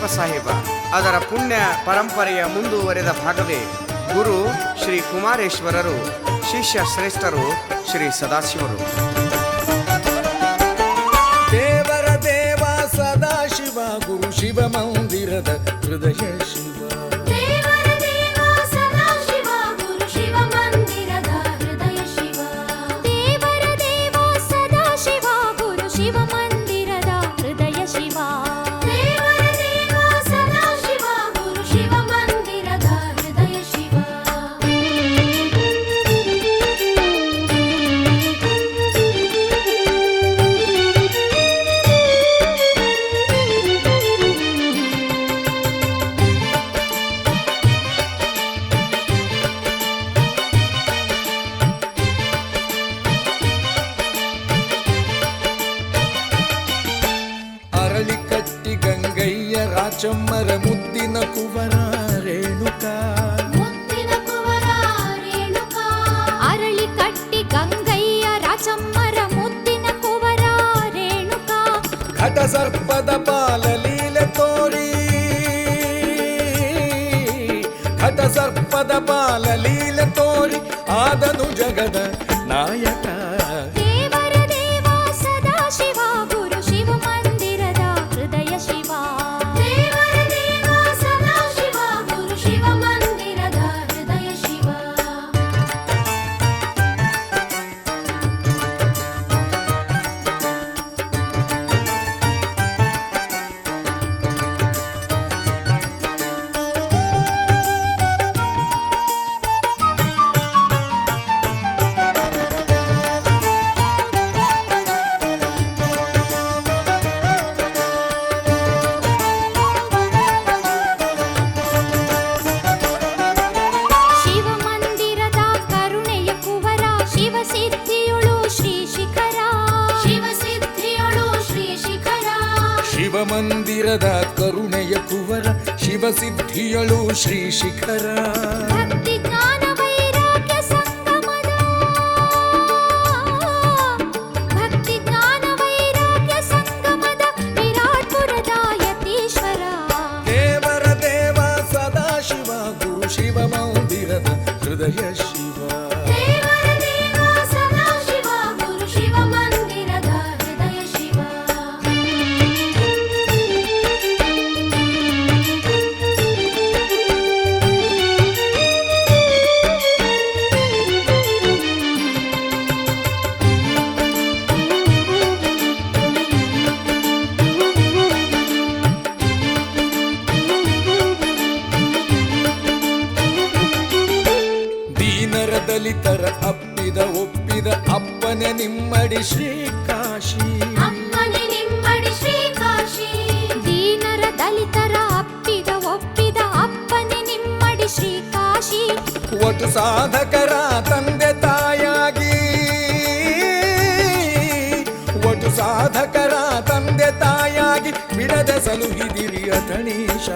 ಗುರುಕೃಪ ಸಾಹಿಬ. ಅದರ ಪುಣ್ಯ ಪರಂಪರೆಯ ಮುಂದುವರೆದ ಭಾಗವೇ ಗುರು ಶ್ರೀ ಕುಮಾರೇಶ್ವರರು, ಶಿಷ್ಯ ಶ್ರೇಷ್ಠರು ಶ್ರೀ ಸದಾಶಿವರು. ದೇವರ ದೇವ ಸದಾಶಿವ ಗುರು ಶಿವ ಮಂದಿರದ ಹೃದಯ ಶಿವ. ಘಟ ಸರ್ಪದ ಭಕ್ತಿ ಶ್ರೀ ಕಾಶಿ. ನಿಮ್ಮಡಿ ಶ್ರೀ ಕಾಶಿ. ದೀನರ ದಲಿತರ ಅಪ್ಪಿದ ಒಪ್ಪಿದ ಅಪ್ಪನೆ ನಿಮ್ಮಡಿ ಶ್ರೀ ಕಾಶಿ. ಒಟ್ಟು ಸಾಧಕರ ತಂದೆ ತಾಯಾಗಿ. ಒಟ್ಟು ಸಾಧಕರ ತಂದೆ ತಾಯಾಗಿ ಬಿಡದೆ ಸಲುಹಿದಿರಿ ಅಥಣೀಶ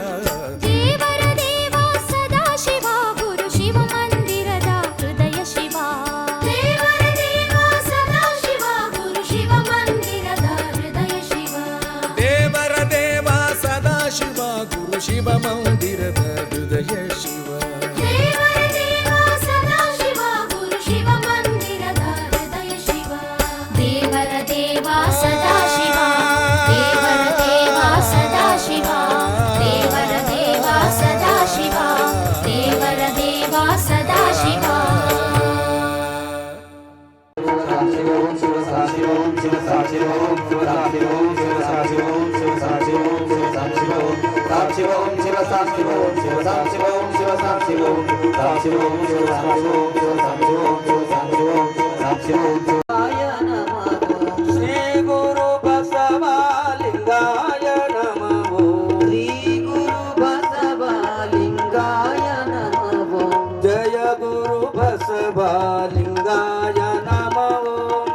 ಗುರು ಬಸವಾಲಿಂಗಾಯ ಗುರು ಜಯ ಗುರು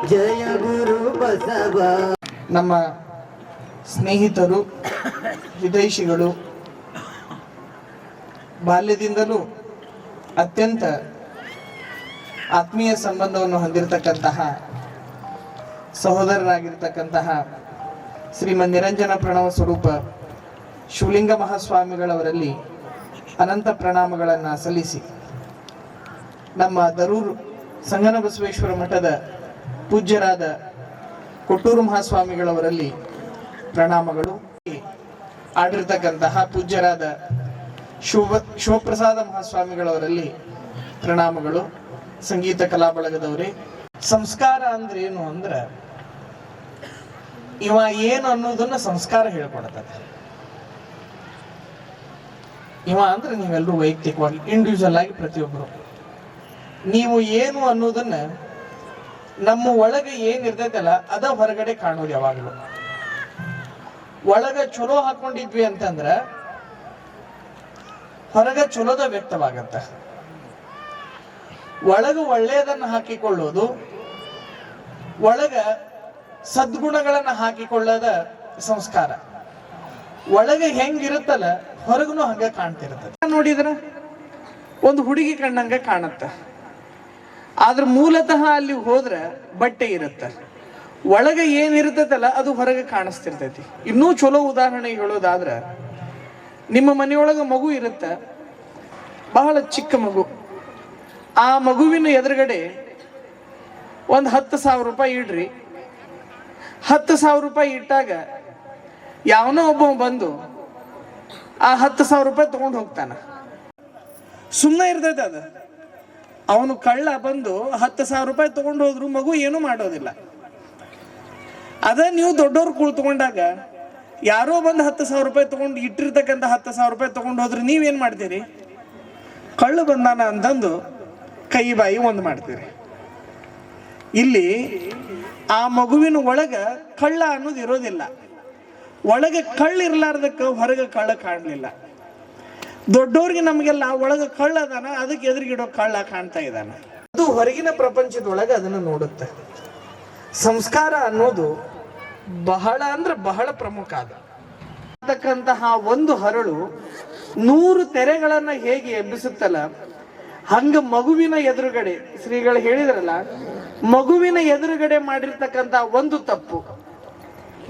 ಜಯ ಗುರು ನಮ್ಮ ಸ್ನೇಹಿತರು ವಿದೇಶಿಗಳು ಬಾಲ್ಯದಿಂದಲೂ ಅತ್ಯಂತ ಆತ್ಮೀಯ ಸಂಬಂಧವನ್ನು ಹೊಂದಿರತಕ್ಕಂತಹ ಸಹೋದರರಾಗಿರ್ತಕ್ಕಂತಹ ಶ್ರೀಮನ್ ನಿರಂಜನ ಪ್ರಣವ ಸ್ವರೂಪ ಶಿವಲಿಂಗ ಮಹಾಸ್ವಾಮಿಗಳವರಲ್ಲಿ ಅನಂತ ಪ್ರಣಾಮಗಳನ್ನು ಸಲ್ಲಿಸಿ ನಮ್ಮ ದರೂರು ಸಂಗನ ಬಸವೇಶ್ವರ ಮಠದ ಪೂಜ್ಯರಾದ ಕೊಟ್ಟೂರು ಮಹಾಸ್ವಾಮಿಗಳವರಲ್ಲಿ ಪ್ರಣಾಮಗಳು. ಆಡಿರ್ತಕ್ಕಂತಹ ಪೂಜ್ಯರಾದ ಶಿವ, ಶಿವಪ್ರಸಾದ ಮಹಾಸ್ವಾಮಿಗಳವರಲ್ಲಿ ಪ್ರಣಾಮಗಳು. ಸಂಗೀತ ಕಲಾ ಬಳಗದವ್ರಿ, ಸಂಸ್ಕಾರ ಅಂದ್ರೆ ಏನು ಅಂದ್ರೆ, ಇವ ಏನು ಅನ್ನೋದನ್ನ ಸಂಸ್ಕಾರ ಹೇಳ್ಕೊಡ್ತದೆ ಇವ ಅಂದ್ರೆ ನೀವೆಲ್ಲರೂ ವೈಯಕ್ತಿಕವಾಗಿ ಇಂಡಿವಿಜುವಲ್ ಆಗಿ ಪ್ರತಿಯೊಬ್ಬರು ನೀವು ಏನು ಅನ್ನೋದನ್ನ ನಮ್ಮ ಒಳಗೆ ಏನಿರ್ತೈತಲ್ಲ ಅದ ಹೊರಗಡೆ ಕಾಣೋದು ಯಾವಾಗಲೂ. ಒಳಗ ಚಲೋ ಹಾಕೊಂಡಿದ್ವಿ ಅಂತಂದ್ರ ಹೊರಗ ಚಲೋದ ವ್ಯಕ್ತವಾಗತ್ತ. ಒಳಗ ಒಳ್ಳೆಯದನ್ನ ಹಾಕಿಕೊಳ್ಳೋದು, ಒಳಗ ಸದ್ಗುಣಗಳನ್ನು ಹಾಕಿಕೊಳ್ಳದ ಸಂಸ್ಕಾರ. ಒಳಗೆ ಹೆಂಗಿರುತ್ತಲ್ಲ, ಹೊರಗನು ಹಂಗ ಕಾಣ್ತಿರ್ತದೆ ನೋಡಿದ್ರ ಒಂದು ಹುಡುಗಿ ಕಣ್ಣಂಗ ಕಾಣುತ್ತ. ಆದ್ರ ಮೂಲತಃ ಅಲ್ಲಿ ಹೋದ್ರ ಬಟ್ಟೆ ಇರುತ್ತೆ. ಒಳಗೆ ಏನಿರ್ತೈತಲ್ಲ ಅದು ಹೊರಗೆ ಕಾಣಿಸ್ತಿರ್ತೈತಿ. ಇನ್ನೂ ಚಲೋ ಉದಾಹರಣೆ ಹೇಳೋದಾದ್ರ ನಿಮ್ಮ ಮನೆಯೊಳಗೆ ಮಗು ಇರುತ್ತೆ, ಬಹಳ ಚಿಕ್ಕ ಮಗು. ಆ ಮಗುವಿನ ಎದುರುಗಡೆ ಒಂದು ಹತ್ತು ಸಾವಿರ ರೂಪಾಯಿ ಇಡ್ರಿ. ಹತ್ತು ಸಾವಿರ ರೂಪಾಯಿ ಇಟ್ಟಾಗ ಯಾವನೋ ಒಬ್ಬ ಬಂದು ಆ ಹತ್ತು ಸಾವಿರ ರೂಪಾಯಿ ತಗೊಂಡು ಹೋಗ್ತಾನ. ಸುಮ್ಮನೆ ಇರ್ತೈತೆ ಅದು. ಅವನು ಕಳ್ಳ ಬಂದು ಹತ್ತು ಸಾವಿರ ರೂಪಾಯಿ ತಗೊಂಡು ಹೋದ್ರು ಮಗು ಏನೂ ಮಾಡೋದಿಲ್ಲ. ಅದ ನೀವು ದೊಡ್ಡವ್ರು ಕುಳಿತುಕೊಂಡಾಗ ಯಾರೋ ಬಂದು ಹತ್ತು ಸಾವಿರ ರೂಪಾಯಿ ತಗೊಂಡು ಇಟ್ಟಿರ್ತಕ್ಕಂಥ ಹತ್ತು ಸಾವಿರ ರೂಪಾಯಿ ತಗೊಂಡು ಹೋದ್ರೆ ನೀವೇನು ಮಾಡ್ತೀರಿ? ಕಳ್ಳು ಬಂದಾನ ಅಂತಂದು ಕೈ ಬಾಯಿ ಒಂದು ಮಾಡ್ತೀರಿ. ಇಲ್ಲಿ ಆ ಮಗುವಿನ ಒಳಗ ಕಳ್ಳ ಅನ್ನೋದು ಇರೋದಿಲ್ಲ. ಒಳಗೆ ಕಳ್ಳ ಇರ್ಲಾರ್ದಕ್ಕೆ ಹೊರಗೆ ಕಳ್ಳ ಕಾಣಲಿಲ್ಲ. ದೊಡ್ಡವ್ರಿಗೆ ನಮಗೆಲ್ಲ ಒಳಗೆ ಕಳ್ಳ ಅದಾನ, ಅದಕ್ಕೆ ಎದುರಿಗಿಡೋ ಕಳ್ಳ ಕಾಣ್ತಾ ಇದ್ದಾನ. ಅದು ಹೊರಗಿನ ಪ್ರಪಂಚದೊಳಗೆ ಅದನ್ನು ನೋಡುತ್ತೆ. ಸಂಸ್ಕಾರ ಅನ್ನೋದು ಬಹಳ ಅಂದ್ರೆ ಬಹಳ ಪ್ರಮುಖ ಅದು ಅಂತಕ್ಕಂತಹ ಒಂದು ಹರಳು ನೂರು ತೆರೆಗಳನ್ನ ಹೇಗೆ ಎಬ್ಬಿಸುತ್ತಲ್ಲ, ಹಂಗ ಮಗುವಿನ ಎದುರುಗಡೆ, ಶ್ರೀಗಳು ಹೇಳಿದ್ರಲ್ಲ, ಮಗುವಿನ ಎದುರುಗಡೆ ಮಾಡಿರ್ತಕ್ಕಂತ ಒಂದು ತಪ್ಪು.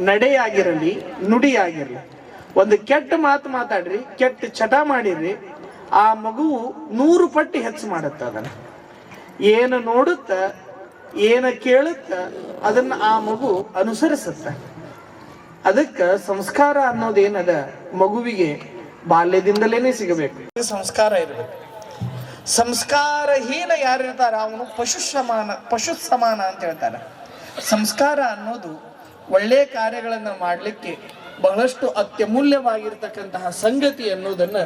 ನಡೆಯಾಗಿರಲಿ, ನುಡಿಯಾಗಿರಲಿ. ಒಂದು ಕೆಟ್ಟ ಮಾತು ಮಾತಾಡ್ರಿ, ಕೆಟ್ಟ ಚಟ ಮಾಡಿರಿ ಆ ಮಗುವು ನೂರು ಪಟ್ಟು ಹೆಚ್ಚು ಮಾಡುತ್ತ ಅದನ್ನ. ಏನು ನೋಡುತ್ತ ಏನ ಕೇಳುತ್ತ ಅದನ್ನ ಆ ಮಗು ಅನುಸರಿಸುತ್ತ. ಅದಕ್ಕ ಸಂಸ್ಕಾರ ಅನ್ನೋದೇನದ? ಮಗುವಿಗೆ ಬಾಲ್ಯದಿಂದಲೇನೆ ಸಿಗಬೇಕು. ಸಂಸ್ಕಾರ ಇರಬೇಕು. ಸಂಸ್ಕಾರಹೀನ ಯಾರಿರ್ತಾರ? ಅವನು ಪಶು ಸಮಾನ ಪಶು ಸಮಾನ ಅಂತ ಹೇಳ್ತಾರೆ. ಸಂಸ್ಕಾರ ಅನ್ನೋದು ಒಳ್ಳೆಯ ಕಾರ್ಯಗಳನ್ನು ಮಾಡಲಿಕ್ಕೆ ಬಹಳಷ್ಟು ಅತ್ಯಮೂಲ್ಯವಾಗಿರ್ತಕ್ಕಂತಹ ಸಂಗತಿ ಅನ್ನೋದನ್ನ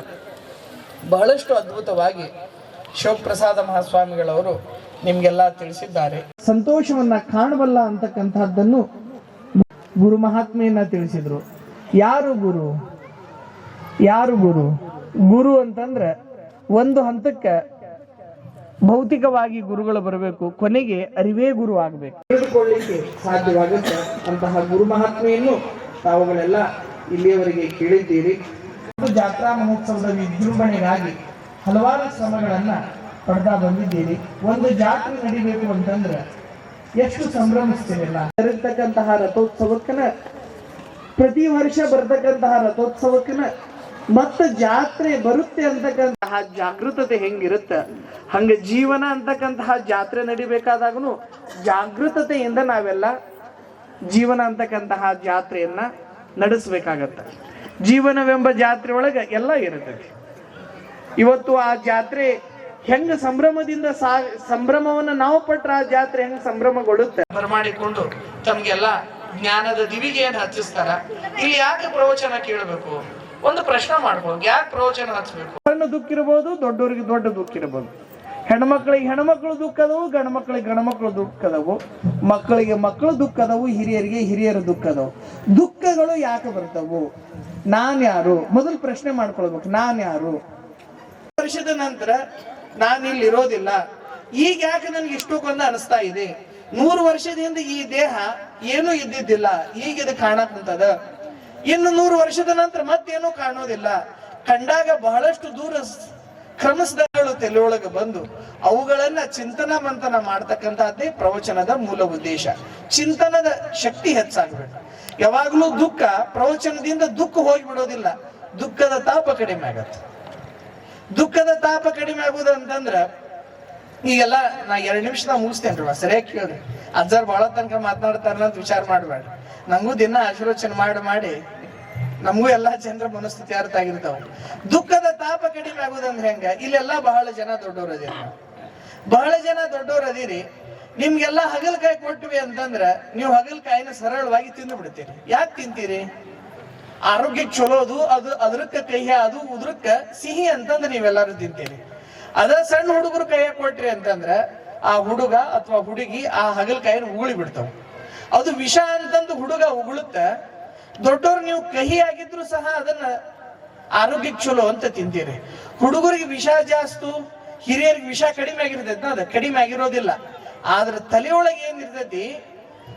ಬಹಳಷ್ಟು ಅದ್ಭುತವಾಗಿ ಶಿವಪ್ರಸಾದ ಮಹಾಸ್ವಾಮಿಗಳವರು ನಿಮ್ಗೆಲ್ಲ ತಿಳಿಸಿದ್ದಾರೆ. ಸಂತೋಷವನ್ನ ಕಾಣಬಲ್ಲ ಅಂತಕ್ಕಂತಹದ್ದನ್ನು ಗುರು ಮಹಾತ್ಮೆಯನ್ನ ತಿಳಿಸಿದ್ರು. ಯಾರು ಗುರು? ಯಾರು ಗುರು? ಗುರು ಅಂತಂದ್ರೆ ಒಂದು ಹಂತಕ್ಕೆ ಭೌತಿಕವಾಗಿ ಗುರುಗಳು ಬರಬೇಕು ಕೊನೆಗೆ ಅರಿವೇ ಗುರು ಆಗಬೇಕು. ತಿಳಿದುಕೊಳ್ಳಿಕ್ಕೆ ಸಾಧ್ಯವಾಗುತ್ತೆ ಅಂತಹ ಗುರು ಮಹಾತ್ಮೆಯನ್ನು ತಾವುಗಳೆಲ್ಲ ಇಲ್ಲಿಯವರೆಗೆ ಕೇಳಿದ್ದೀರಿ. ಜಾತ್ರಾ ಮಹೋತ್ಸವದ ವಿಜೃಂಭಣೆಗಾಗಿ ಹಲವಾರು ಶ್ರಮಗಳನ್ನ ಪಡ್ತಾ ಬಂದಿದ್ದೀರಿ ಒಂದು ಜಾತ್ರೆ ನಡಿಬೇಕು ಅಂತಂದ್ರೆ ಎಷ್ಟು ಸಂಭ್ರಮಿಸ್ತೀರಲ್ಲ? ಇರತಕ್ಕಂತಹ ರಥೋತ್ಸವಕ್ಕನ, ಪ್ರತಿ ವರ್ಷ ಬರ್ತಕ್ಕಂತಹ ರಥೋತ್ಸವಕ್ಕನ ಮತ್ತ ಜಾತ್ರೆ ಬರುತ್ತೆ ಅಂತಕ್ಕಂತಹ ಜಾಗೃತತೆ ಹೆಂಗಿರುತ್ತೆ? ಹಂಗ ಜೀವನ ಅಂತಕ್ಕಂತಹ ಜಾತ್ರೆ ನಡಿಬೇಕಾದಾಗನು ಜಾಗೃತತೆಯಿಂದ ನಾವೆಲ್ಲ ಜೀವನ ಅಂತಕ್ಕಂತಹ ಜಾತ್ರೆಯನ್ನ ನಡೆಸಬೇಕಾಗತ್ತೆ. ಜೀವನವೆಂಬ ಜಾತ್ರೆ ಒಳಗೆ ಎಲ್ಲ ಇರುತ್ತೆ ಇವತ್ತು ಆ ಜಾತ್ರೆ ಹೆಂಗ ಸಂಭ್ರಮದಿಂದ ಸಾ ಸಂಭ್ರಮವನ್ನ ನಾವು ಪಟ್ರ ಆ ಜಾತ್ರೆ ಹೆಂಗ್ ಸಂಭ್ರಮಗೊಳ್ಳುತ್ತೆ? ಬರಮಾಡಿಕೊಂಡು ತಮ್ಗೆಲ್ಲ ಜ್ಞಾನದ ದಿವಿಗೆಯನ್ನು ಹಚ್ಚಿಸ್ತಾರ. ಇಲ್ಲಿ ಯಾಕೆ ಪ್ರವಚನ ಕೇಳಬೇಕು? ಒಂದು ಪ್ರಶ್ನೆ ಮಾಡ್ಬೋದು ಯಾಕೆ ಪ್ರವಚನ ಹಚ್ಚಬೇಕು ಸಣ್ಣ ದುಃಖ ಇರಬಹುದು ದೊಡ್ಡವರಿಗೆ ದೊಡ್ಡ ದುಃಖ ಇರಬಹುದು ಹೆಣ್ಮಕ್ಳಿಗೆ ಹೆಣ್ಮಕ್ಳು ದುಃಖ ಅದಾವು ಗಂಡ ಮಕ್ಳಿಗೆ ಗಂಡ ಮಕ್ಳು ದುಃಖ ಅದಾವು. ಮಕ್ಕಳಿಗೆ ಮಕ್ಕಳು ದುಃಖ ಅದಾವು ಹಿರಿಯರಿಗೆ ಹಿರಿಯರ ದುಃಖ ಅದಾವು. ದುಃಖಗಳು ಯಾಕೆ ಬರ್ತವು? ನಾನ್ ಯಾರು ಮೊದಲು ಪ್ರಶ್ನೆ ಮಾಡ್ಕೊಳ್ಬೇಕು. ನಾನ್ ಯಾರು ವರ್ಷದ ನಂತರ ನಾನು ಇಲ್ಲಿ ಇರೋದಿಲ್ಲ ಈಗ ಯಾಕೆ ನನ್ಗೆ ಇಷ್ಟಕ್ಕೊಂದು ಅನಿಸ್ತಾ ಇದೆ? ನೂರು ವರ್ಷದಿಂದ ಈ ದೇಹ ಏನೂ ಇದ್ದಿದ್ದಿಲ್ಲ. ಈಗ ಇದು ಕಾಣಕ್ ಇನ್ನು ನೂರು ವರ್ಷದ ನಂತರ ಮತ್ತೇನು ಕಾಣೋದಿಲ್ಲ. ಕಂಡಾಗ ಬಹಳಷ್ಟು ದೂರ ಕ್ರಮಿಸಿದಗಳು ತೆಲೆಯೊಳಗೆ ಬಂದು ಅವುಗಳನ್ನ ಚಿಂತನ ಮಂಥನ ಮಾಡ್ತಕ್ಕಂತಹದ್ದೇ ಪ್ರವಚನದ ಮೂಲ ಉದ್ದೇಶ. ಚಿಂತನದ ಶಕ್ತಿ ಹೆಚ್ಚಾಗಬೇಕು. ಯಾವಾಗಲೂ ದುಃಖ ಪ್ರವಚನದಿಂದ ದುಃಖ ಹೋಗಿ ಬಿಡೋದಿಲ್ಲ ದುಃಖದ ತಾಪ ಕಡಿಮೆ ಆಗತ್ತೆ. ದುಃಖದ ತಾಪ ಕಡಿಮೆ ಆಗುದು ಅಂತಂದ್ರ, ಈಗೆಲ್ಲ ನಾ ಎರಡು ನಿಮಿಷ ಮುಗಿಸ್ತೇನೆ ರೀ, ಸರಿಯಾಗಿ ಕೇಳ್ರಿ. ಅಜ್ಜಾರ್ ಬಹಳ ತನಕ ಮಾತನಾಡ್ತಾರ ಅಂತ ವಿಚಾರ ಮಾಡಬೇಡ ನಂಗೂ ದಿನ ಆಶೀರ್ವಚನ ಮಾಡಿ ಮಾಡಿ, ನಮಗೂ ಎಲ್ಲಾ ಜನರ ಮನಸ್ಥಿತಿ ಅರ್ಥ ಆಗಿರ್ತಾವ. ದುಃಖದ ತಾಪ ಕಡಿಮೆ ಆಗುದಂದ್ರೆ ಹೆಂಗ? ಇಲ್ಲೆಲ್ಲ ಬಹಳ ಜನ ದೊಡ್ಡವ್ರು ಅದಿರಿ ಬಹಳ ಜನ ದೊಡ್ಡವ್ರು ಅದೀರಿ, ನಿಮ್ಗೆಲ್ಲ ಹಗಲ್ಕಾಯಿ ಕೊಟ್ವಿ ಅಂತಂದ್ರ, ನೀವು ಹಗಲ್ಕಾಯಿನ ಸರಳವಾಗಿ ತಿಂದು ಬಿಡ್ತೀರಿ. ಯಾಕೆ ತಿಂತೀರಿ? ಆರೋಗ್ಯಕ್ಕೆ ಚಲೋ ಅದು ಅದು ಅದ್ರಕ್ಕ ಕಹಿ ಅದು ಉದ್ರಕ್ಕ ಸಿಹಿ ಅಂತಂದ್ರೆ ನೀವೆಲ್ಲರೂ ತಿಂತೀರಿ. ಅದ ಸಣ್ಣ ಹುಡುಗರು ಕೈಯಾಗ ಕೊಟ್ರಿ ಅಂತಂದ್ರ ಆ ಹುಡುಗ ಅಥವಾ ಹುಡುಗಿ ಆ ಹಗಲ್ಕಾಯಿನ ಉಗುಳಿ ಬಿಡ್ತಾವ. ಅದು ವಿಷ ಅಂತಂದು ಹುಡುಗ ಉಗುಳುತ್ತ ದೊಡ್ಡವ್ರು ನೀವು ಕಹಿ ಆಗಿದ್ರು ಸಹ ಅದನ್ನ ಆರೋಗ್ಯಕ್ಕೆ ಚಲೋ ಅಂತ ತಿಂತೀರಿ. ಹುಡುಗರಿಗೆ ವಿಷ ಜಾಸ್ತು, ಹಿರಿಯರಿಗೆ ವಿಷ ಕಡಿಮೆ ಆಗಿರ್ತೈತಿ ಅದ, ಕಡಿಮೆ ಆಗಿರೋದಿಲ್ಲ. ಆದ್ರ ತಲೆಯೊಳಗೆ ಏನಿರ್ತೈತಿ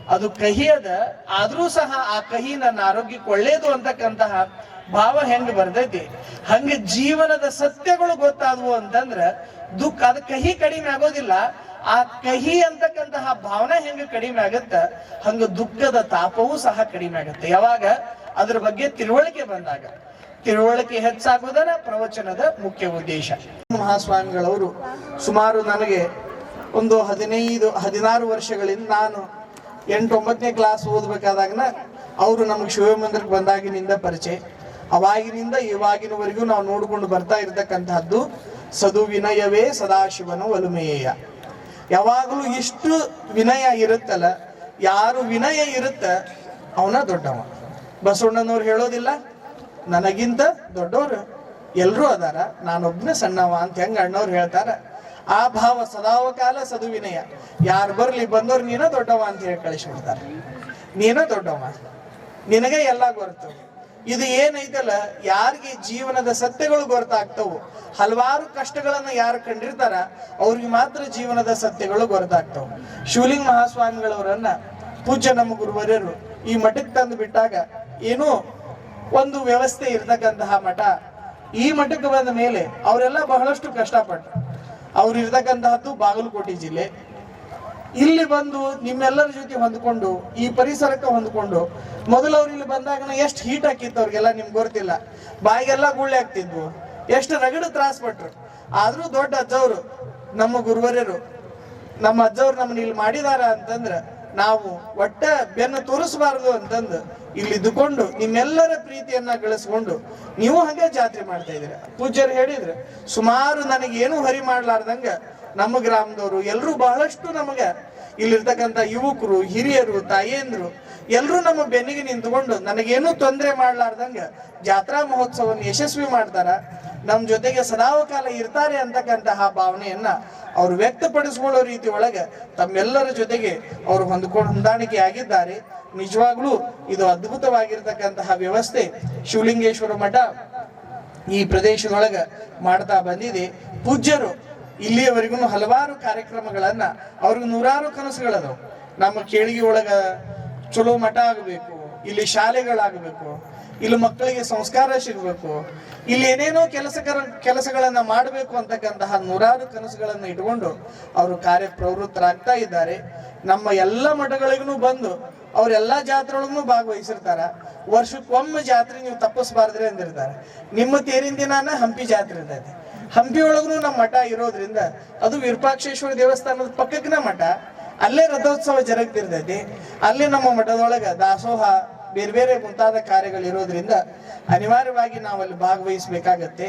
ಅದು ಕಹಿ ಅದ ಆದ್ರೂ ಸಹ ಆ ಕಹಿ ನನ್ನ ಆರೋಗ್ಯಕ್ಕೆ ಒಳ್ಳೇದು ಅಂತಕ್ಕಂತಹ ಭಾವ ಹೆಂಗ್ ಬರ್ತೈತಿ ಹಂಗ ಜೀವನದ ಸತ್ಯಗಳು ಗೊತ್ತಾದವು ಅಂತಂದ್ರ ದುಃಖ, ಅದ ಕಹಿ ಕಡಿಮೆ ಆಗೋದಿಲ್ಲ. ಆ ಕಹಿ ಅಂತಕ್ಕಂತಹ ಭಾವನೆ ಹೆಂಗ ಕಡಿಮೆ ಆಗತ್ತ? ಹಂಗ ದುಃಖದ ತಾಪವೂ ಸಹ ಕಡಿಮೆ ಆಗತ್ತೆ. ಯಾವಾಗ? ಅದ್ರ ಬಗ್ಗೆ ತಿಳುವಳಿಕೆ ಬಂದಾಗ. ತಿಳುವಳಿಕೆ ಹೆಚ್ಚಾಗುವುದನ್ನ ಪ್ರವಚನದ ಮುಖ್ಯ ಉದ್ದೇಶ. ಮಹಾಸ್ವಾಮಿಗಳವರು ಸುಮಾರು ನನಗೆ ಒಂದು ಹದಿನೈದು, ಹದಿನಾರು ವರ್ಷಗಳಿಂದ ನಾನು ಎಂಟು ಒಂಬತ್ತನೇ ಕ್ಲಾಸ್ ಓದ್ಬೇಕಾದಾಗನ ಅವರು ನಮಗೆ ಶಿವಮಂದಿರಕ್ಕೆ ಬಂದಾಗಿನಿಂದ ಪರಿಚಯ. ಅವಾಗಿನಿಂದ ಇವಾಗಿನವರೆಗೂ ನಾವು ನೋಡಿಕೊಂಡು ಬರ್ತಾ ಇರ್ತಕ್ಕಂತಹದ್ದು ಸದು ವಿನಯವೇ ಸದಾಶಿವನು ಒಲುಮೆಯ ಯಾವಾಗಲೂ ಇಷ್ಟು ವಿನಯ ಇರುತ್ತಲ್ಲ, ಯಾರು ವಿನಯ ಇರುತ್ತ ಅವನ ದೊಡ್ಡವ. ಬಸವಣ್ಣನವ್ರು ಹೇಳೋದಿಲ್ಲ, ನನಗಿಂತ ದೊಡ್ಡವರು ಎಲ್ಲರೂ ಅದಾರ ನಾನೊಬ್ಬನೇ ಸಣ್ಣವ ಅಂತ ಹೆಂಗ ಅಣ್ಣವ್ರು ಹೇಳ್ತಾರ. ಆ ಭಾವ ಸದಾವಕಾಲ ಸದುವಿನಯ. ಯಾರು ಬರ್ಲಿ ಬಂದವ್ರು ನೀನ ದೊಡ್ಡವ ಅಂತ ಹೇಳಿ ಕಳಿಸ್ಬಿಡ್ತಾರೆ. ನೀನ ದೊಡ್ಡವ. ನಿನಗೆ ಎಲ್ಲ ಗೊತ್ತು. ಇದು ಏನೈತಲ್ಲ, ಯಾರಿಗೆ ಜೀವನದ ಸತ್ಯಗಳು ಗೊತ್ತಾಗ್ತವು, ಹಲವಾರು ಕಷ್ಟಗಳನ್ನ ಯಾರು ಕಂಡಿರ್ತಾರ, ಅವ್ರಿಗೆ ಮಾತ್ರ ಜೀವನದ ಸತ್ಯಗಳು ಗೊತ್ತಾಗ್ತವು. ಶಿವಲಿಂಗ ಮಹಾಸ್ವಾಮಿಗಳವರನ್ನ ಪೂಜ್ಯ ನಮ್ಮ ಗುರುವರ್ಯರು ಈ ಮಠಕ್ಕೆ ತಂದು ಬಿಟ್ಟಾಗ ಏನೋ ಒಂದು ವ್ಯವಸ್ಥೆ ಇರ್ತಕ್ಕಂತಹ ಮಠ. ಈ ಮಠಕ್ಕೆ ಬಂದ ಮೇಲೆ ಅವರೆಲ್ಲ ಬಹಳಷ್ಟು ಕಷ್ಟಪಟ್ಟರು ಅವ್ರು ಇರ್ತಕ್ಕಂತಹದ್ದು ಬಾಗಲಕೋಟೆ ಜಿಲ್ಲೆ. ಇಲ್ಲಿ ಬಂದು ನಿಮ್ಮೆಲ್ಲರ ಜೊತೆ ಹೊಂದ್ಕೊಂಡು, ಈ ಪರಿಸರಕ್ಕೆ ಹೊಂದ್ಕೊಂಡು, ಮೊದಲು ಅವ್ರು ಇಲ್ಲಿ ಬಂದಾಗ ಎಷ್ಟು ಹೀಟ್ ಹಾಕಿತ್ತು ಅವ್ರಿಗೆಲ್ಲ ನಿಮ್ಗೆ ಗೊತ್ತಿಲ್ಲ. ಬಾಯಿಗೆಲ್ಲ ಗುಳ್ಳೆ ಆಗ್ತಿದ್ವು. ಎಷ್ಟು ರಗಡು ತ್ರಾಸ ಪಟ್ರು. ಆದ್ರೂ ದೊಡ್ಡ ಅಜ್ಜವ್ರು, ನಮ್ಮ ಗುರುವರ್ಯರು, ನಮ್ಮ ಅಜ್ಜವ್ರು ನಮ್ಮನ್ನ ಇಲ್ಲಿ ಮಾಡಿದಾರ ಅಂತಂದ್ರ ನಾವು ಒಟ್ಟ ಬೆನ್ನು ತೋರಿಸಬಾರದು ಅಂತಂದು ಇಲ್ಲಿ ಇದ್ದುಕೊಂಡು ನಿಮ್ಮೆಲ್ಲರ ಪ್ರೀತಿಯನ್ನ ಗಳಿಸ್ಕೊಂಡು ನೀವು ಹಾಗೆ ಜಾತ್ರೆ ಮಾಡ್ತಾ ಇದ್ದೀರ. ಪೂಜ್ಯರು ಹೇಳಿದ್ರೆ, ಸುಮಾರು ನನಗೇನು ಹರಿ ಮಾಡ್ಲಾರ್ದಂಗ ನಮ್ಮ ಗ್ರಾಮದವರು ಎಲ್ಲರೂ ಬಹಳಷ್ಟು ನಮಗ ಇಲ್ಲಿರ್ತಕ್ಕಂಥ ಯುವಕರು, ಹಿರಿಯರು, ತಾಯೇಂದ್ರು ಎಲ್ಲರೂ ನಮ್ಮ ಬೆನ್ನಿಗೆ ನಿಂತುಕೊಂಡು ನನಗೇನು ತೊಂದರೆ ಮಾಡ್ಲಾರ್ದಂಗ ಜಾತ್ರಾ ಮಹೋತ್ಸವವನ್ನು ಯಶಸ್ವಿ ಮಾಡ್ತಾರ. ನಮ್ಮ ಜೊತೆಗೆ ಸದಾವಕಾಲ ಇರ್ತಾರೆ ಅಂತಕ್ಕಂತಹ ಭಾವನೆಯನ್ನ ಅವರು ವ್ಯಕ್ತಪಡಿಸಿಕೊಳ್ಳೋ ರೀತಿ ಒಳಗೆ ತಮ್ಮೆಲ್ಲರ ಜೊತೆಗೆ ಅವರು ಹೊಂದ್ಕೊಂಡು ಹೊಂದಾಣಿಕೆ ಆಗಿದ್ದಾರೆ. ನಿಜವಾಗ್ಲೂ ಇದು ಅದ್ಭುತವಾಗಿರ್ತಕ್ಕಂತಹ ವ್ಯವಸ್ಥೆ ಶಿವಲಿಂಗೇಶ್ವರ ಮಠ ಈ ಪ್ರದೇಶದೊಳಗ ಮಾಡ್ತಾ ಬಂದಿದೆ. ಪೂಜ್ಯರು ಇಲ್ಲಿಯವರೆಗೂ ಹಲವಾರು ಕಾರ್ಯಕ್ರಮಗಳನ್ನ ಅವ್ರಿಗೆ ನೂರಾರು ಕನಸುಗಳದವು. ನಮ್ಮ ಕೇಳಿಗೆ ಒಳಗ ಚಲೋ ಮಠ ಆಗಬೇಕು, ಇಲ್ಲಿ ಶಾಲೆಗಳಾಗಬೇಕು ಇಲ್ಲಿ ಮಕ್ಕಳಿಗೆ ಸಂಸ್ಕಾರ ಸಿಗಬೇಕು. ಇಲ್ಲಿ ಏನೇನೋ ಕೆಲಸಕರ ಕೆಲಸಗಳನ್ನ ಮಾಡಬೇಕು ಅಂತಕ್ಕಂತಹ ನೂರಾರು ಕನಸುಗಳನ್ನು ಇಟ್ಕೊಂಡು ಅವರು ಕಾರ್ಯ ಪ್ರವೃತ್ತರಾಗ್ತಾ ಇದ್ದಾರೆ. ನಮ್ಮ ಎಲ್ಲ ಮಠಗಳಿಗೂ ಬಂದು ಅವ್ರೆಲ್ಲಾ ಜಾತ್ರೆಯೊಳಗೂ ಭಾಗವಹಿಸಿರ್ತಾರ. ವರ್ಷಕ್ಕೊಮ್ಮೆ ಜಾತ್ರೆ ನೀವು ತಪ್ಪಿಸ್ಬಾರ್ದ್ರೆ ಅಂದಿರ್ತಾರೆ. ನಿಮ್ಮ ತೇರಿನ ದಿನಾನ ಹಂಪಿ ಜಾತ್ರೆ ಇರ್ತೈತಿ ಹಂಪಿ ಒಳಗೂ ನಮ್ಮ ಮಠ ಇರೋದ್ರಿಂದ ಅದು ವಿರೂಪಾಕ್ಷೇಶ್ವರ ದೇವಸ್ಥಾನದ ಪಕ್ಕಕ್ಕಿನ ಮಠ. ಅಲ್ಲೇ ರಥೋತ್ಸವ ಜರುಗ್ತಿರ್ತೈತಿ. ಅಲ್ಲಿ ನಮ್ಮ ಮಠದೊಳಗೆ ದಾಸೋಹ ಬೇರೆ ಬೇರೆ ಮುಂತಾದ ಕಾರ್ಯಗಳು ಇರೋದ್ರಿಂದ ಅನಿವಾರ್ಯವಾಗಿ ನಾವು ಅಲ್ಲಿ ಭಾಗವಹಿಸಬೇಕಾಗತ್ತೆ.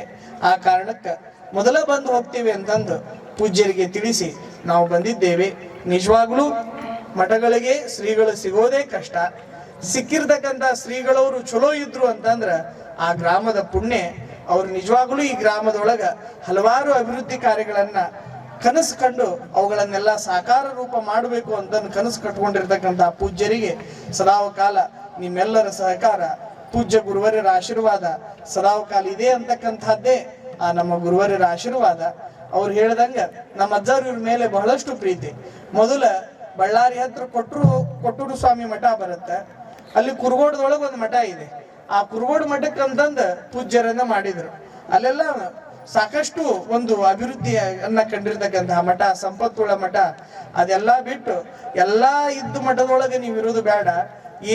ಆ ಕಾರಣಕ್ಕೆ ಮೊದಲ ಬಂದು ಹೋಗ್ತೀವಿ ಅಂತಂದು ಪೂಜ್ಯರಿಗೆ ತಿಳಿಸಿ ನಾವು ಬಂದಿದ್ದೇವೆ. ನಿಜವಾಗ್ಲೂ ಮಠಗಳಿಗೆ ಶ್ರೀಗಳು ಸಿಗೋದೇ ಕಷ್ಟ. ಸಿಕ್ಕಿರ್ತಕ್ಕಂಥ ಶ್ರೀಗಳವರು ಚಲೋ ಇದ್ರು ಅಂತಂದ್ರ ಆ ಗ್ರಾಮದ ಪುಣ್ಯ. ಅವ್ರು ನಿಜವಾಗ್ಲೂ ಈ ಗ್ರಾಮದೊಳಗ ಹಲವಾರು ಅಭಿವೃದ್ಧಿ ಕಾರ್ಯಗಳನ್ನ ಕನಸು ಕಂಡು ಅವುಗಳನ್ನೆಲ್ಲ ಸಾಕಾರ ರೂಪ ಮಾಡಬೇಕು ಅಂತ ಕನಸು ಕಟ್ಕೊಂಡಿರ್ತಕ್ಕಂಥ ಪೂಜ್ಯರಿಗೆ ಸದಾವ ಕಾಲ ನಿಮ್ಮೆಲ್ಲರ ಸಹಕಾರ. ಪೂಜ್ಯ ಗುರುವರ್ಯರ ಆಶೀರ್ವಾದ. ಸದಾವಕಾಲ ಇದೆ ಅಂತಕ್ಕಂಥದ್ದೇ ಆ ನಮ್ಮ ಗುರುವರ್ಯರ ಆಶೀರ್ವಾದ. ಅವ್ರು ಹೇಳ್ದಂಗ ನಮ್ಮ ಅಜ್ಜಾರ್ ಮೇಲೆ ಬಹಳಷ್ಟು ಪ್ರೀತಿ. ಮೊದಲ ಬಳ್ಳಾರಿ ಹತ್ರ ಕೊಟ್ಟರು ಕೊಟ್ಟೂರು ಸ್ವಾಮಿ ಮಠ ಬರುತ್ತೆ. ಅಲ್ಲಿ ಕುರುಗೋಡದೊಳಗೆ ಒಂದು ಮಠ ಇದೆ. ಆ ಕುರುಗೋಡು ಮಠಕ್ಕೆ ಅಂತಂದ ಪೂಜ್ಯರನ್ನ ಮಾಡಿದ್ರು. ಅಲ್ಲೆಲ್ಲ ಸಾಕಷ್ಟು ಒಂದು ಅಭಿವೃದ್ಧಿಯನ್ನ ಕಂಡಿರ್ತಕ್ಕಂತಹ ಮಠ, ಸಂಪತ್ತುಳ್ಳ ಮಠ. ಅದೆಲ್ಲ ಬಿಟ್ಟು ಎಲ್ಲಾ ಇದ್ದ ಮಠದೊಳಗೆ ನೀವು ಇರೋದು ಬೇಡ.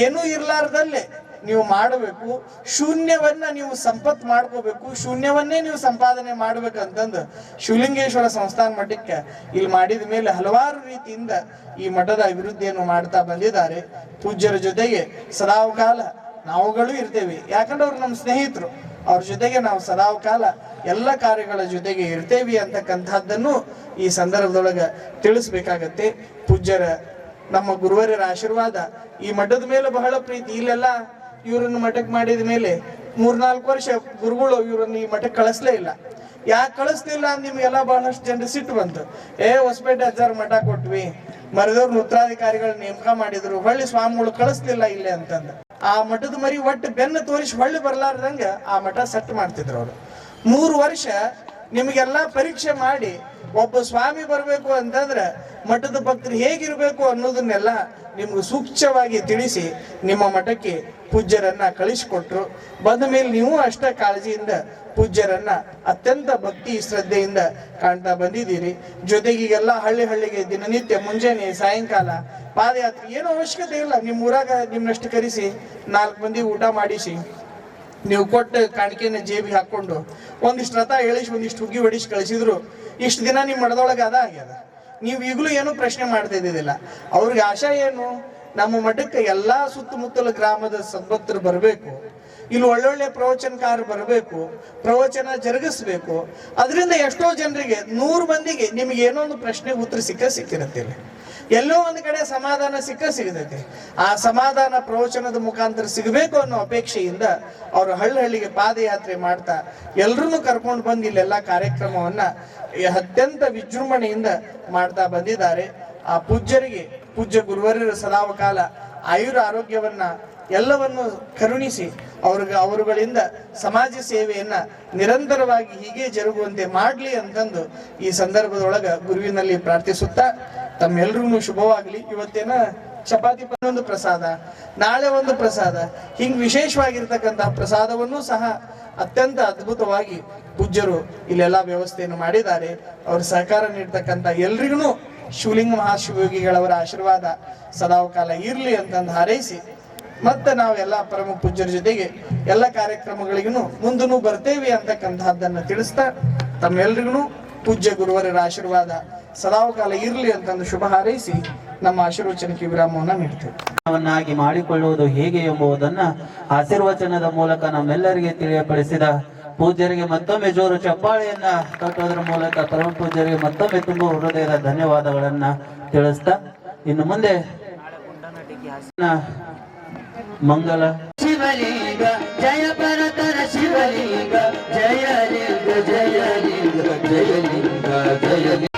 ಏನೂ ಇರ್ಲಾರ್ದಲ್ಲೇ ನೀವು ಮಾಡಬೇಕು, ಶೂನ್ಯವನ್ನ ನೀವು ಸಂಪತ್ ಮಾಡ್ಕೋಬೇಕು, ಶೂನ್ಯವನ್ನೇ ನೀವು ಸಂಪಾದನೆ ಮಾಡ್ಬೇಕಂತಂದು ಶಿವಲಿಂಗೇಶ್ವರ ಸಂಸ್ಥಾನ ಮಠಕ್ಕೆ ಇಲ್ಲಿ ಮಾಡಿದ ಮೇಲೆ ಹಲವಾರು ರೀತಿಯಿಂದ ಈ ಮಠದ ಅಭಿವೃದ್ಧಿಯನ್ನು ಮಾಡ್ತಾ ಬಂದಿದ್ದಾರೆ. ಪೂಜ್ಯರ ಜೊತೆಗೆ ಸದಾವಕಾಲ ನಾವುಗಳು ಇರ್ತೇವೆ. ಯಾಕಂದ್ರೆ ಅವ್ರು ನಮ್ಮ ಸ್ನೇಹಿತರು. ಅವ್ರ ಜೊತೆಗೆ ನಾವು ಸದಾವಕಾಲ ಎಲ್ಲ ಕಾರ್ಯಗಳ ಜೊತೆಗೆ ಇರ್ತೇವೆ ಅಂತಕ್ಕಂಥದ್ದನ್ನು ಈ ಸಂದರ್ಭದೊಳಗೆ ತಿಳಿಸ್ಬೇಕಾಗತ್ತೆ. ಪೂಜ್ಯರ ನಮ್ಮ ಗುರುವರರ ಆಶೀರ್ವಾದ ಈ ಮಠದ ಮೇಲೆ ಬಹಳ ಪ್ರೀತಿ. ಇಲ್ಲೆಲ್ಲ ಇವ್ರನ್ನ ಮಠಕ್ಕೆ ಮಾಡಿದ ಮೇಲೆ ಮೂರ್ನಾಲ್ಕು ವರ್ಷ ಗುರುಗಳು ಇವ್ರನ್ನ ಈ ಮಠಕ್ಕೆ ಕಳಿಸ್ಲೇ ಇಲ್ಲ. ಯಾಕೆ ಕಳಿಸ್ಲಿಲ್ಲ ನಿಮ್ಗೆಲ್ಲ ಬಹಳಷ್ಟು ಜನರು ಸಿಟ್ಟು ಬಂತು. ಏ, ಹೊಸಪೇಟೆ ಹಜಾರ್ ಮಠ ಕೊಟ್ವಿ. ಮರದವ್ರ ಉತ್ತರಾಧಿಕಾರಿಗಳ ನೇಮಕ ಮಾಡಿದ್ರು. ಹೊಳ್ಳಿ ಸ್ವಾಮಿಗಳು ಕಳಿಸ್ಲಿಲ್ಲ ಇಲ್ಲೇ ಅಂತಂದ. ಆ ಮಠದ ಮರಿ ಒಟ್ಟು ಬೆನ್ನು ತೋರಿಸಿ ಹೊಳ್ಳಿ ಬರ್ಲಾರ್ದಂಗ ಆ ಮಠ ಸೆಟ್ ಮಾಡ್ತಿದ್ರು ಅವರು. ಮೂರು ವರ್ಷ ನಿಮಗೆಲ್ಲ ಪರೀಕ್ಷೆ ಮಾಡಿ ಒಬ್ಬ ಸ್ವಾಮಿ ಬರಬೇಕು ಅಂತಂದ್ರೆ ಮಠದ ಭಕ್ತರು ಹೇಗಿರಬೇಕು ಅನ್ನೋದನ್ನೆಲ್ಲ ನಿಮ್ಗೆ ಸೂಕ್ಷ್ಮವಾಗಿ ತಿಳಿಸಿ ನಿಮ್ಮ ಮಠಕ್ಕೆ ಪೂಜ್ಯರನ್ನ ಕಳಿಸಿಕೊಟ್ರು. ಬಂದ ಮೇಲೆ ನೀವು ಅಷ್ಟ ಕಾಳಜಿಯಿಂದ ಪೂಜ್ಯರನ್ನ ಅತ್ಯಂತ ಭಕ್ತಿ ಶ್ರದ್ಧೆಯಿಂದ ಕಾಣ್ತಾ ಬಂದಿದ್ದೀರಿ. ಜೊತೆಗೆ ಈಗೆಲ್ಲ ಹಳ್ಳಿ ಹಳ್ಳಿಗೆ ದಿನನಿತ್ಯ ಮುಂಜಾನೆ, ಸಾಯಂಕಾಲ ಪಾದಯಾತ್ರೆ ಏನೂ ಅವಶ್ಯಕತೆ ಇಲ್ಲ. ನಿಮ್ಮ ಊರಾಗ ನಿಮ್ಮನ್ನಷ್ಟು ಕರೆಸಿ ನಾಲ್ಕು ಮಂದಿ ಊಟ ಮಾಡಿಸಿ ನೀವು ಕೊಟ್ಟು ಕಾಣಿಕೆನ ಜೇಬಿಗೆ ಹಾಕೊಂಡು ಒಂದಿಷ್ಟು ರಥ ಎಳಿಸಿ, ಒಂದಿಷ್ಟು ಹುಗ್ಗಿ ಹೊಡಿಸಿ ಕಳಿಸಿದ್ರು, ಇಷ್ಟು ದಿನ ನಿಮ್ಮ ಮಠದೊಳಗೆ ಅದ ಆಗ್ಯದ ನೀವು ಈಗಲೂ ಏನು ಪ್ರಶ್ನೆ ಮಾಡ್ತಾ ಇದ್ದಿದ್ದಿಲ್ಲ. ಅವ್ರಿಗೆ ಆಶಾ ಏನು, ನಮ್ಮ ಮಠಕ್ಕೆ ಎಲ್ಲಾ ಸುತ್ತಮುತ್ತಲ ಗ್ರಾಮದ ಸದ್ಭಕ್ತರು ಬರಬೇಕು, ಇಲ್ಲಿ ಒಳ್ಳೊಳ್ಳೆ ಪ್ರವಚನಕಾರ ಬರಬೇಕು, ಪ್ರವಚನ ಜರುಗಿಸ್ಬೇಕು. ಅದರಿಂದ ಎಷ್ಟೋ ಜನರಿಗೆ, ನೂರು ಮಂದಿಗೆ ನಿಮಗೆ ಏನೋ ಒಂದು ಪ್ರಶ್ನೆಗೆ ಉತ್ತರ ಸಿಕ್ಕ ಸಿಕ್ಕಿರುತ್ತೆ. ಎಲ್ಲೋ ಒಂದು ಕಡೆ ಸಮಾಧಾನ ಸಿಕ್ಕ ಸಿಗತೈತಿ. ಆ ಸಮಾಧಾನ ಪ್ರವಚನದ ಮುಖಾಂತರ ಸಿಗಬೇಕು ಅನ್ನೋ ಅಪೇಕ್ಷೆಯಿಂದ ಅವರು ಹಳ್ಳಿ ಹಳ್ಳಿಗೆ ಪಾದಯಾತ್ರೆ ಮಾಡ್ತಾ ಎಲ್ಲರನ್ನು ಕರ್ಕೊಂಡು ಬಂದು ಇಲ್ಲೆಲ್ಲ ಕಾರ್ಯಕ್ರಮವನ್ನ ಅತ್ಯಂತ ವಿಜೃಂಭಣೆಯಿಂದ ಮಾಡ್ತಾ ಬಂದಿದ್ದಾರೆ. ಆ ಪೂಜ್ಯರಿಗೆ, ಪೂಜ್ಯ ಗುರುವರರ ಸದಾವಕಾಲ ಆಯುರ ಆರೋಗ್ಯವನ್ನ ಎಲ್ಲವನ್ನು ಕರುಣಿಸಿ ಅವ್ರಿಗೆ ಅವರುಗಳಿಂದ ಸಮಾಜ ಸೇವೆಯನ್ನ ನಿರಂತರವಾಗಿ ಹೀಗೆ ಜರುಗುವಂತೆ ಮಾಡಲಿ ಅಂತಂದು ಈ ಸಂದರ್ಭದೊಳಗ ಗುರುವಿನಲ್ಲಿ ಪ್ರಾರ್ಥಿಸುತ್ತಾ ತಮ್ಮೆಲ್ರಿಗೂ ಶುಭವಾಗಲಿ. ಇವತ್ತೇನ ಚಪಾತಿ ಒಂದು ಪ್ರಸಾದ, ನಾಳೆ ಒಂದು ಪ್ರಸಾದ. ಹಿಂಗ್ ವಿಶೇಷವಾಗಿರ್ತಕ್ಕಂತಹ ಪ್ರಸಾದವನ್ನು ಸಹ ಅತ್ಯಂತ ಅದ್ಭುತವಾಗಿ ಪೂಜ್ಯರು ಇಲ್ಲೆಲ್ಲ ವ್ಯವಸ್ಥೆಯನ್ನು ಮಾಡಿದ್ದಾರೆ. ಅವ್ರ ಸಹಕಾರ ನೀಡ್ತಕ್ಕಂಥ ಎಲ್ರಿಗೂ ಶಿವಲಿಂಗ ಮಹಾಶಿವಯೋಗಿಗಳವರ ಆಶೀರ್ವಾದ ಸದಾವಕಾಲ ಇರಲಿ ಅಂತಂದು ಹಾರೈಸಿ, ಮತ್ತೆ ನಾವೆಲ್ಲ ಪರಮ ಪೂಜ್ಯರ ಜೊತೆಗೆ ಎಲ್ಲ ಕಾರ್ಯಕ್ರಮಗಳಿಗೂ ಮುಂದೂ ಬರ್ತೇವೆ ಅಂತಕ್ಕಂತಹದ್ದನ್ನು ತಿಳಿಸ್ತಾ ತಮ್ಮೆಲ್ರಿಗೂ ಪೂಜ್ಯ ಗುರುವರರ ಆಶೀರ್ವಾದ ಸದಾವಕಾಲ ಇರಲಿ ಅಂತಂದು ಶುಭ ಹಾರೈಸಿ ನಮ್ಮ ಆಶೀರ್ವಚನಕ್ಕೆ ವಿರಾಮವನ್ನು ನೀಡ್ತೇವೆ. ಮಾಡಿಕೊಳ್ಳುವುದು ಹೇಗೆ ಎಂಬುದನ್ನ ಆಶೀರ್ವಚನದ ಮೂಲಕ ನಮ್ಮೆಲ್ಲರಿಗೆ ತಿಳಿಯಪಡಿಸಿದ ಪೂಜ್ಯರಿಗೆ ಮತ್ತೊಮ್ಮೆ ಜೋರು ಚಪ್ಪಾಳೆಯನ್ನ ಕಟ್ಟೋದ್ರ ಮೂಲಕ ಪರಮ ಪೂಜ್ಯರಿಗೆ ಮತ್ತೊಮ್ಮೆ ತುಂಬ ಹೃದಯದ ಧನ್ಯವಾದಗಳನ್ನ ತಿಳಿಸ್ತಾ ಇನ್ನು ಮುಂದೆ ಮಂಗಲ. ಶಿವಲಿಂಗ ಜಯ ಪರತರ ಶಿವಲಿಂಗ ಜಯಲಿಂಗ ಜಯಲಿಂಗ ಜಯಲಿಂಗ ಜಯಲಿಂಗ